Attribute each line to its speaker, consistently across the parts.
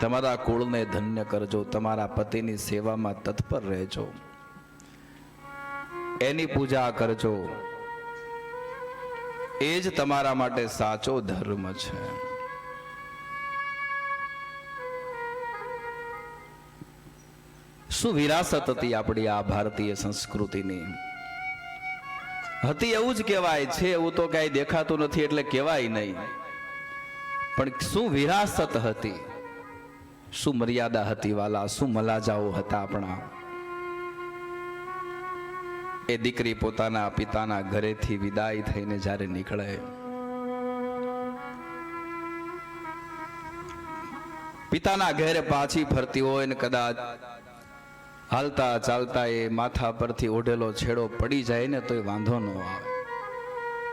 Speaker 1: તમારા કુળને ધન્ય કરજો, તમારા પતિની સેવામાં તત્પર રહેજો. એની પૂજા કરજો. એ જ તમારા માટે સાચો ધર્મ છે. શું વિરાસત હતી આપણી આ ભારતીય સંસ્કૃતિની? હતી એવું જ કહેવાય, છે એવું તો કઈ દેખાતું નથી એટલે કહેવાય નહીં. પણ શું વિરાસત હતી? શું મર્યાદા હતી વાલા? શું મલાજાઓ હતા આપણા? એ દીકરી પોતાના પિતાના ઘરેથી વિદાય થઈને જ્યારે નીકળે, પિતાના ઘેર પાછી ફરતી હોય ને કદાચ હાલતા ચાલતા એ માથા પરથી ઓઢેલો છેડો પડી જાય ને તોય વાંધો ન આવે.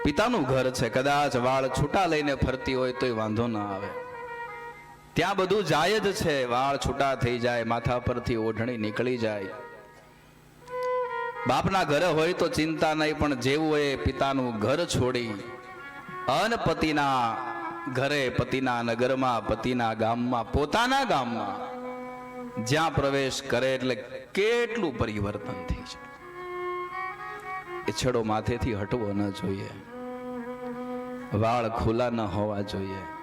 Speaker 1: પિતાનું ઘર છે, કદાચ વાળ છૂટા લઈને ફરતી હોય તોય વાંધો ન આવે. ત્યાં બધું જાય જ છે. વાળ છૂટા થઈ જાય, માથા પરથી ઓઢણી નીકળી જાય. બાપના ઘરે હોય તો ચિંતા નહીં, પણ જેવું એ પિતાનું ઘર છોડી, અન પતિના ઘરે, પતિના નગરમાં, પતિના ગામમાં, પોતાના ગામમાં જ્યાં પ્રવેશ કરે એટલે કેટલું પરિવર્તન થઈ છે એ છેડો માથેથી હટવો ન જોઈએ. વાળ ખુલ્લા ન હોવા જોઈએ.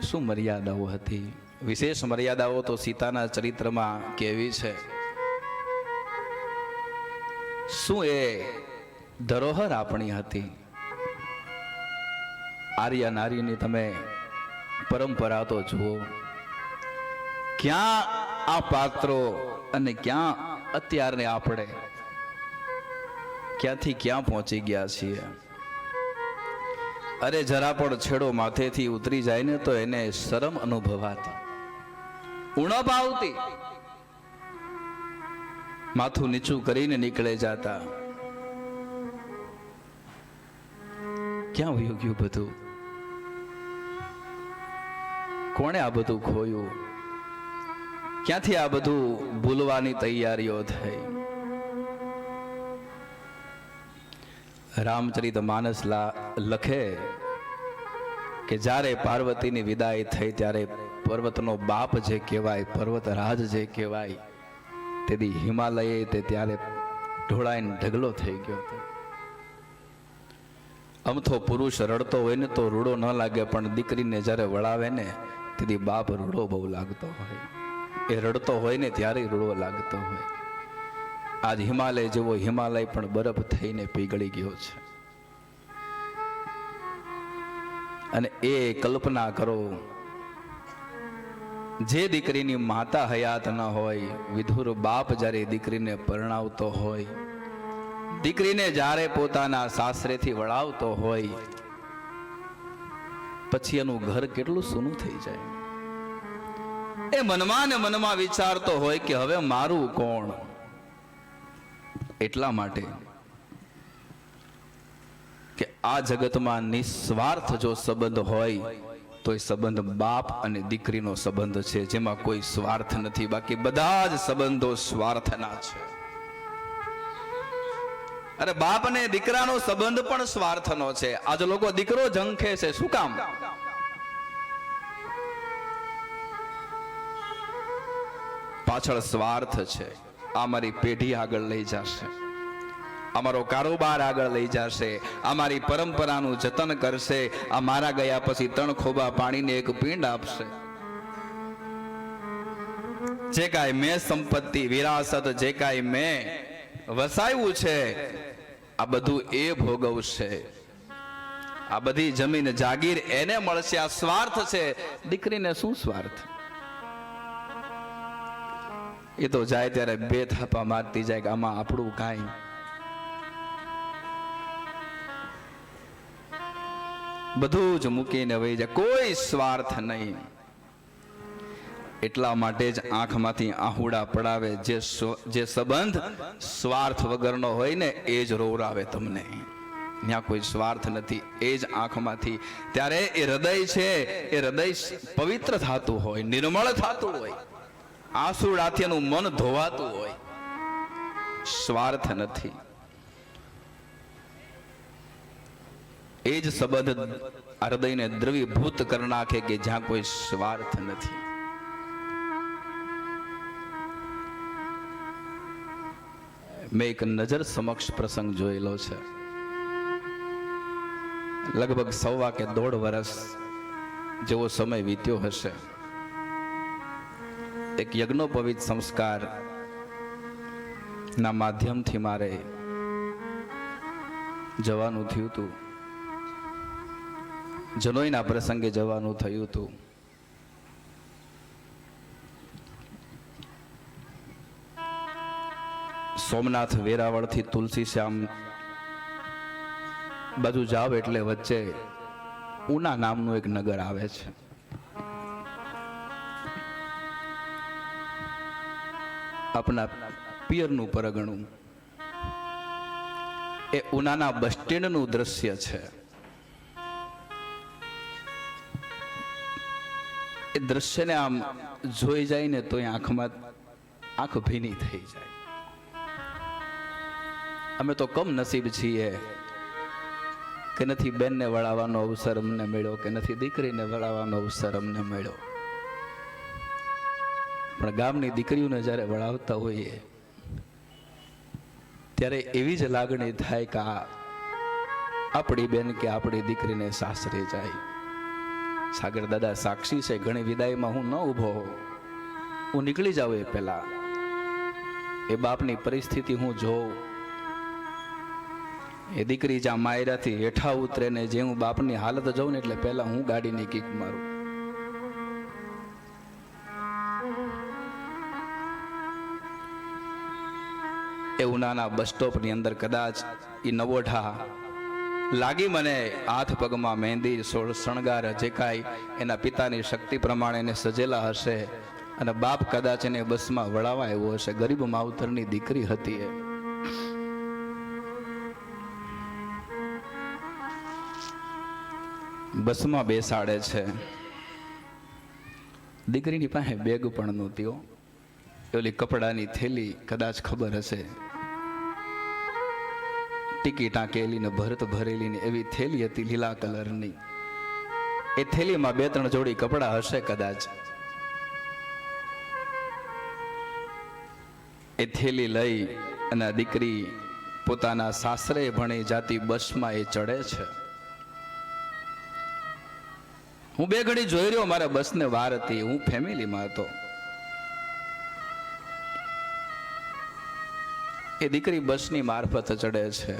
Speaker 1: શું મર્યાદાઓ હતી? વિશેષ મર્યાદાઓ તો સીતાના ચરિત્રમાં કેવી છે? શું એ ધરોહર આપણી હતી? આર્ય નારીની તમે પરંપરા તો જુઓ. ક્યાં આ પાત્રો અને ક્યાં અત્યારને આપણે? ક્યાંથી ક્યાં પહોંચી ગયા છીએ? અરે જરા પણ છેડો માથેથી ઉતરી જાય ને તો એને શરમ અનુભવાતી. ઉણપ આવતી. માથું નીચું કરીને નીકળે જાતા. ક્યાં વયું ગયું બધું? કોણે આ બધું ખોયું? ક્યાંથી આ બધું ભૂલવાની તૈયારીઓ થઈ? રામચરિત માનસ લખે કે જ્યારે પાર્વતીની વિદાય થઈ, ત્યારે પર્વતનો બાપ જે કહેવાય પર્વતરાજ જે કહેવાય, તેથી હિમાલયે તે ત્યારે ઢોળાઈને ઢગલો થઈ ગયો હતો. અમથો પુરુષ રડતો હોય ને તો રૂડો ન લાગે, પણ દીકરીને જ્યારે વળાવે ને, તેથી બાપ રૂડો બહુ લાગતો હોય. એ રડતો હોય ને ત્યારે રૂડો લાગતો હોય. આજ હિમાલય જેવો હિમાલય પણ બરફ થઈને પીગળી ગયો છે. અને એ કલ્પના કરો, જે દીકરીની માતા હયાત ન હોય, વિધુર બાપ જ્યારે દીકરીને પરણાવતો હોય, દીકરીને જ્યારે પોતાના સાસરેથી વળાવતો હોય, પછી એનું ઘર કેટલું સૂનું થઈ જાય. એ મનમાં ને મનમાં વિચારતો હોય કે હવે મારું કોણ? એટલા માટે કે આ જગતમાં નિસ્વાર્થ જો સંબંધ હોય, તો એ સંબંધ બાપ અને દીકરીનો સંબંધ છે, જેમાં કોઈ સ્વાર્થ નથી. બાકી બધા જ સંબંધો સ્વાર્થના છે. અરે બાપ અને દીકરાનો સંબંધ પણ સ્વાર્થનો છે. આજ લોકો દીકરો જંખે છે. શું કામ? પાછળ સ્વાર્થ છે. આ મારી પેઢી આગળ લઈ જશે. અમારો કારોબાર આગળ લઈ જશે. અમારી પરંપરાનું જતન કરશે. આ મારા ગયા પછી ત્રણ ખોબા પાણીને એક પિંડ આપશે. જે કાંઈ મેં સંપત્તિ, વિરાસત, જે કાંઈ મેં વસાવ્યું છે, આ બધું એ ભોગવશે. આ બધી જમીન જાગીર એને મળશે. આ સ્વાર્થ છે. દીકરીને શું સ્વાર્થ? એ તો જાય ત્યારે બે થાપા મારતી જાય કે આમાં આપણું કાંઈ. બધું જ મૂકીને વહી જાય. કોઈ સ્વાર્થ નહીં. એટલા માટે જ આંખમાંથી આહુડા પડાવે જે જે સંબંધ સ્વાર્થ વગરનો હોય ને એ જ રોવરાવે તમને. ત્યાં કોઈ સ્વાર્થ નથી. એ જ આંખમાંથી. ત્યારે એ હૃદય છે, એ હૃદય પવિત્ર થતું હોય, નિર્મળ થતું હોય. આંસુડાથી એનું મન ધોવાતું હોય. સ્વાર્થ નથી. એ જ સંબંધ હૃદયને દ્રવીભૂત કરી નાખે કે જ્યાં કોઈ સ્વાર્થ નથી. મેં એક નજર સમક્ષ પ્રસંગ જોયેલો છે. લગભગ સવા કે દોઢ વર્ષ જેવો સમય વીત્યો હશે. એક યજ્ઞોપવિત સંસ્કાર ના માધ્યમથી મારે જવાનું થયું હતું. જનોઈના પ્રસંગે જવાનું થયું હતું. સોમનાથ વેરાવળથી તુલસી શ્યામ બાજુ જાવ એટલે વચ્ચે ઉના નામનું એક નગર આવે છે. આપણા પિયરનું પરગણું. એ ઉનાના બસ સ્ટેન્ડનું દ્રશ્ય છે. એ દ્રશ્યને આમ જોઈ જાય ને તો એ આંખમાં આંખ ભીની થઈ જાય. અમે તો કમ નસીબ છીએ કે નથી બેનને વળાવવાનો અવસર અમને મળ્યો, કે નથી દીકરીને વળાવવાનો અવસર અમને મળ્યો. પણ ગામની દીકરીઓને જ્યારે વળાવતા હોઈએ, ત્યારે એવી જ લાગણી થાય કે આ આપણી બેન કે આપણી દીકરીને સાસરે જાય. સાગર દાદા સાક્ષી છે, ઘણી વિદાયમાં હું ન ઊભો હું નીકળી જાઉં એ પહેલા. એ બાપની પરિસ્થિતિ હું જોઉં. એ દીકરી જ્યાં માયરાથી હેઠા ઉતરે ને જે હું બાપની હાલત જોઉં ને એટલે પહેલા હું ગાડીની કિક મારું. એ ઉનાના બસ સ્ટોપની અંદર કદાચ એ નવોઠા લાગી મને હાથ પગમાં મહેંદી, સોળ શણગાર જે કાંઈ એના પિતાની શક્તિ પ્રમાણે એને સજેલા હશે અને બાપ કદાચ એને બસમાં વળાવા આવ્યો હશે. ગરીબ માવતરની દીકરી હતી એ. બસમાં બેસાડે છે. દીકરીની પાસે બેગ પણ નહોતી ઓલી કપડાની થેલી કદાચ ખબર હશે. ટીકી ટાંકેલી ને ભરત ભરેલી ને એવી થેલી હતી લીલા કલરની. એ થેલીમાં બે ત્રણ જોડી કપડા હશે કદાચ. એ થેલી લઈ અને દીકરી પોતાના સાસરે ભણી જાતી બસમાં એ ચડે છે. હું બે ઘડી જોઈ રહ્યો મારા બસને વાર હતી. હું ફેમિલીમાં હતો. એ દીકરી બસની મારફત ચડે છે.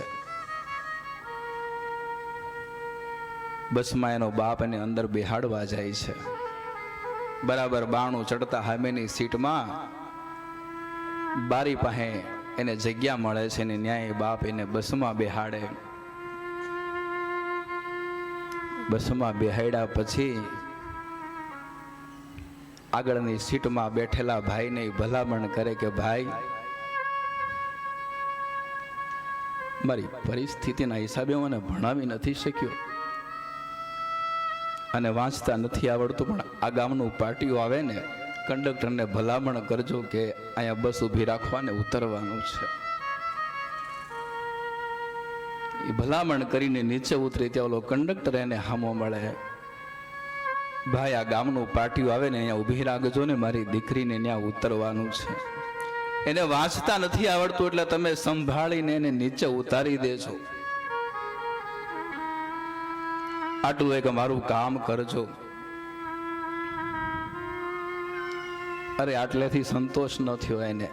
Speaker 1: બસમાં એનો બાપ એને અંદર બેહાડવા જાય છે. બરાબર બાણું ચડતા હામેની સીટમાં બારી પાસે એને જગ્યા મળે છે ને ન્યાય બાપ એને બસમાં બેહાડે. બસમાં બેહાડ્યા પછી આગળની સીટમાં બેઠેલા ભાઈને ભલામણ કરે કે, ભાઈ મારી પરિસ્થિતિના હિસાબે હું એને ભણાવી નથી શક્યો. અને વાંચતા નથી આવડતું, પણ આ ગામનું પાર્ટીઓ આવે ને, કંડક્ટરને ભલામણ કરજો કે અહીંયા બસ ઊભી રાખવાને ઉતરવાનું છે. એ ભલામણ કરીને નીચે ઉતરી ત્યાં ઓલો કંડક્ટર એને હામો મળે. ભાઈ, આ ગામનું પાટિયું આવે ને, અહીંયા ઊભી રાખજો ને, મારી દીકરીને ત્યાં ઉતરવાનું છે. એને વાંચતા નથી આવડતું એટલે તમે સંભાળીને એને નીચે ઉતારી દેજો. આટલું એક મારું કામ કરજો. અરે આટલેથી સંતોષ ન થયો એને.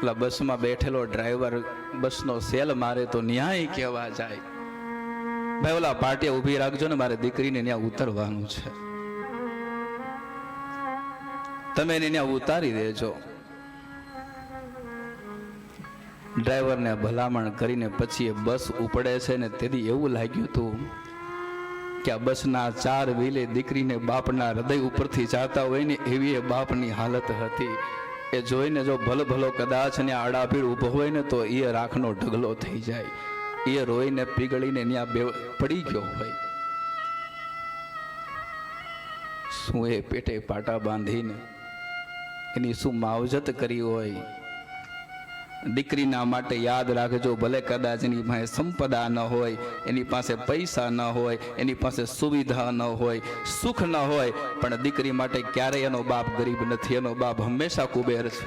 Speaker 1: પેલા બસમાં બેઠેલો ડ્રાઈવર બસનો સેલ મારે તો ન્યાય કહેવા જાય. ભાઈ, ઓલા પાર્ટી ઊભી રાખજો ને, મારે દીકરીને ત્યાં ઉતરવાનું છે. તમે એને ત્યાં ઉતારી દેજો. ડ્રાઈવરને ભલામણ કરીને પછી એ બસ ઉપડે છે ને તેથી એવું લાગ્યું હતું કે આ બસના ચાર વ્હીલે દીકરીને બાપના હૃદય ઉપરથી જાતા હોય ને એવી એ બાપની હાલત હતી. એ જોઈને જો ભલ ભલો કદાચ ને આડાભીડ ઊભો હોય ને તો એ રાખનો ઢગલો થઈ જાય. એ રોઈને પીગળીને ત્યાં બે પડી ગયો હોય. શું એ પેટે પાટા બાંધીને એની શું માવજત કરી હોય? દીકરીના માટે યાદ રાખજો, ભલે કદાચ એની પાસે સંપદા ન હોય, એની પાસે પૈસા ન હોય, એની પાસે સુવિધા ન હોય, સુખ ન હોય, પણ દીકરી માટે ક્યારેય એનો બાપ ગરીબ નથી, એનો બાપ હંમેશા કુબેર છે.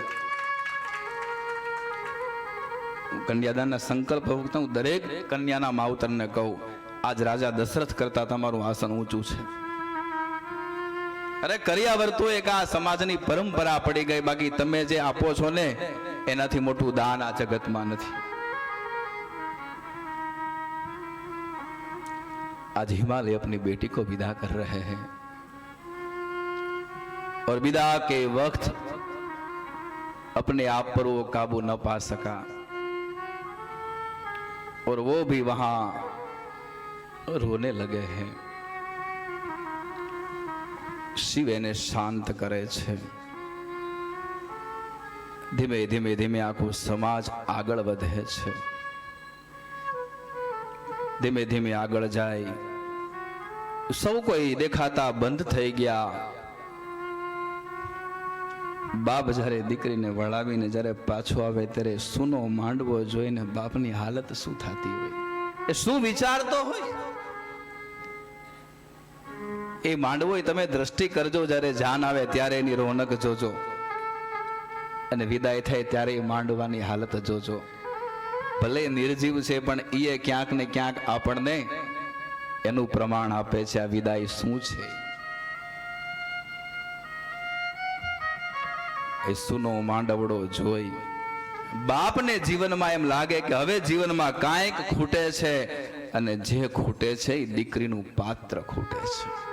Speaker 1: કન્યાદાનના સંકલ્પ વખતે હું દરેક કન્યાના માવતરને કહું, આજ રાજા દશરથ કરતા તમારું આસન ઊંચું છે. અરે કર્યા વર્તો એક આ સમાજની પરંપરા પડી ગઈ, બાકી તમે જે આપો છો ને એનાથી મોટું દાન આ જગતમાં નથી आज हिमालय अपनी बेटी को विदा कर रहे हैं और विदा के वक्त अपने आप पर वो काबू न पा सका और वो भी वहां रोने लगे हैं શિવ એને શાંત કરે છે ધીમે ધીમે ધીમે આખો સમાજ આગળ વધે છે. ધીમે ધીમે આગળ જાય. સૌ કોઈ દેખાતા બંધ થઈ ગયા. બાપ જ્યારે દીકરીને વળાવીને જ્યારે પાછો આવે ત્યારે સૂનો માંડવો જોઈને બાપની હાલત શું થતી હોય? એ શું વિચારતો હોય? એ માંડવો તમે દ્રષ્ટિ કરજો, જ્યારે જાન આવે ત્યારે એની રોનક જોજો. અને વિદાય થાય ત્યારે માંડવાની હાલત જોજો. ભલે નિર્જીવ છે, પણ એ ક્યાંક ને ક્યાંક આપણને એનું પ્રમાણ આપે છે, આ વિદાય શું છે? એ સુનો માંડવડો જોઈ. બાપને જીવનમાં એમ લાગે કે હવે જીવનમાં કાંઈક ખૂટે છે, અને જે ખૂટે છે, એ દીકરીનું પાત્ર ખૂટે છે.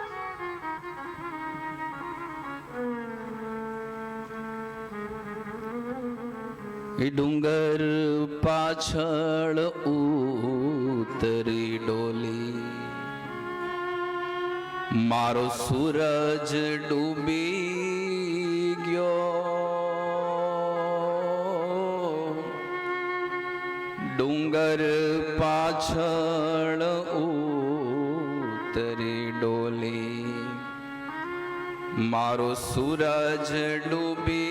Speaker 1: એ ડુંગર પાછળ ઉતરી ડોલી મારો સૂરજ ડૂબી ગયો ડુંગર પાછળ ઉતરી ડોલી મારો સૂરજ ડૂબી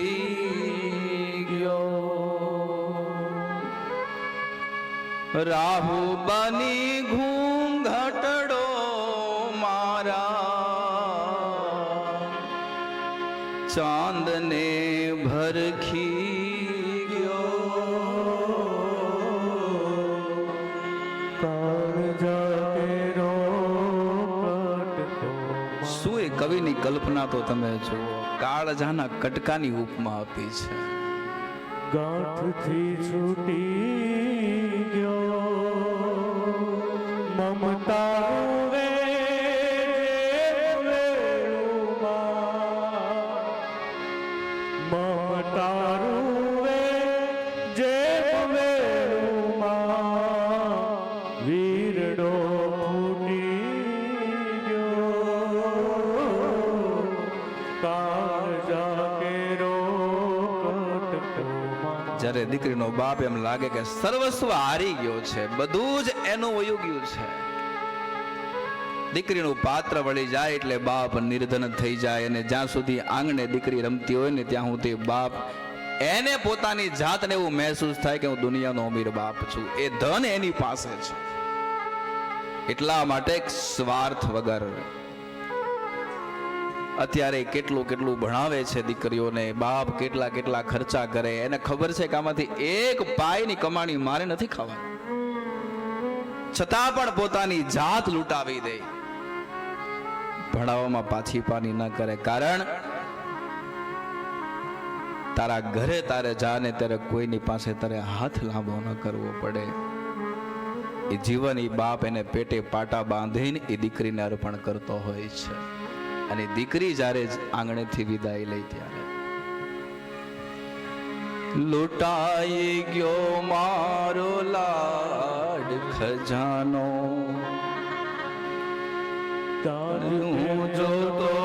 Speaker 1: રાહુ બની ઘૂંઘટડો મારા. ચાંદને ભરખી ગયો. શું એ કવિની કલ્પના તો તમે જુઓ? કાળજાના કટકાની ઉપમા આપી છે.
Speaker 2: ગાંઠથી છૂટી
Speaker 1: જ્યારે બાપ એમ લાગે કે સર્વસ્વ હારી ગયો છે, બધું જ એનું વયું ગયું છે. દીકરીનું પાત્ર વળી જાય એટલે બાપ નિર્ધન થઈ જાય અને જ્યાં સુધી આંગણે દીકરી રમતી હોય ને ત્યાં સુધી બાપ એને પોતાની જાતને એવું મહેસૂસ થાય કે હું દુનિયાનો અમીર બાપ છું. એ ધન એની પાસે છે. એટલા માટે સ્વાર્થ વગર અત્યારે કેટલું કેટલું ભણાવે છે દીકરીઓને, બાપ કેટલા કેટલા ખર્ચા કરે, એને ખબર છે કે આમાંથી એક પાયની કમાણી મારે નથી ખાવાની. છતાં પણ પોતાની જાત લૂંટાવી દે. ભણાવવામાં પાછી પાની ન કરે. કારણ તારા ઘરે તારે જાને ત્યારે કોઈની પાસે તારે હાથ લાંબો ન કરવો પડે. એ જીવન એ બાપ એને પેટે પાટા બાંધીને એ દીકરીને અર્પણ કરતો હોય છે. અને દીકરી જ્યારે આંગણેથી વિદાય લઈ ત્યારે. લૂંટાઈ ગયો મારો લાડ ખજાનો. તારું જોતો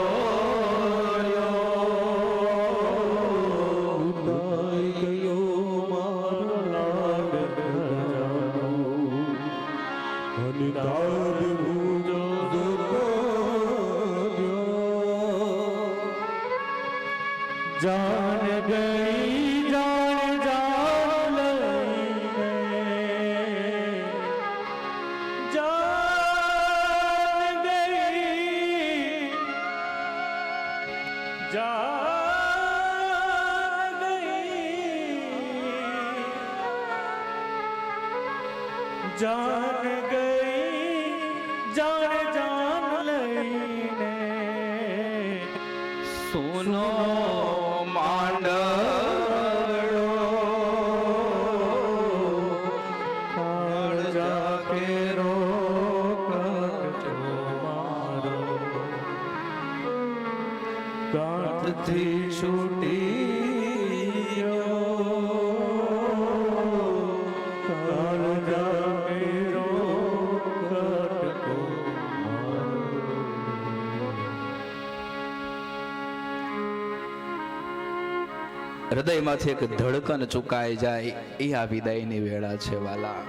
Speaker 2: જાન ગઈ જાન ગઈ ગાંઠથી છૂટી
Speaker 1: હૃદયમાંથી એક ધડકન ચુકાઈ જાય, એ આ વિદાયની વેળા છે વાલા.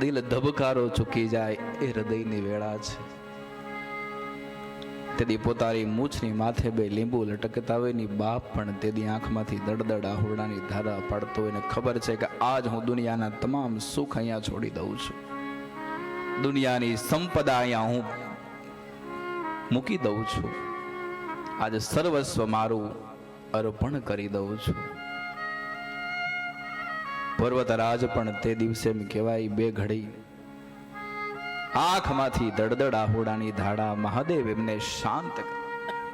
Speaker 1: દિલ ધબકારો ચૂકી જાય, એ હૃદયની વેળા છે. તેદી પોતાની મૂછની માથે બે લીંબુ લટકતા હોય બાપ પણ તેદી આંખમાંથી દડદડ આહુરડાની ધારા પાડતો હોય ને ખબર છે કે આજ હું દુનિયાના તમામ સુખ અહીંયા છોડી દઉં છું. દુનિયાની સંપદા અહીંયા હું મૂકી દઉં છું. આજે સર્વસ્વ મારું અર્પણ કરી દઉં છું. પર્વતરાજ પણ તે દિવસે એમ કહેવાય, બે ઘડી આંખમાંથી દળદળ આહોડાની ધાડા મહાદેવ એમને શાંત કરે.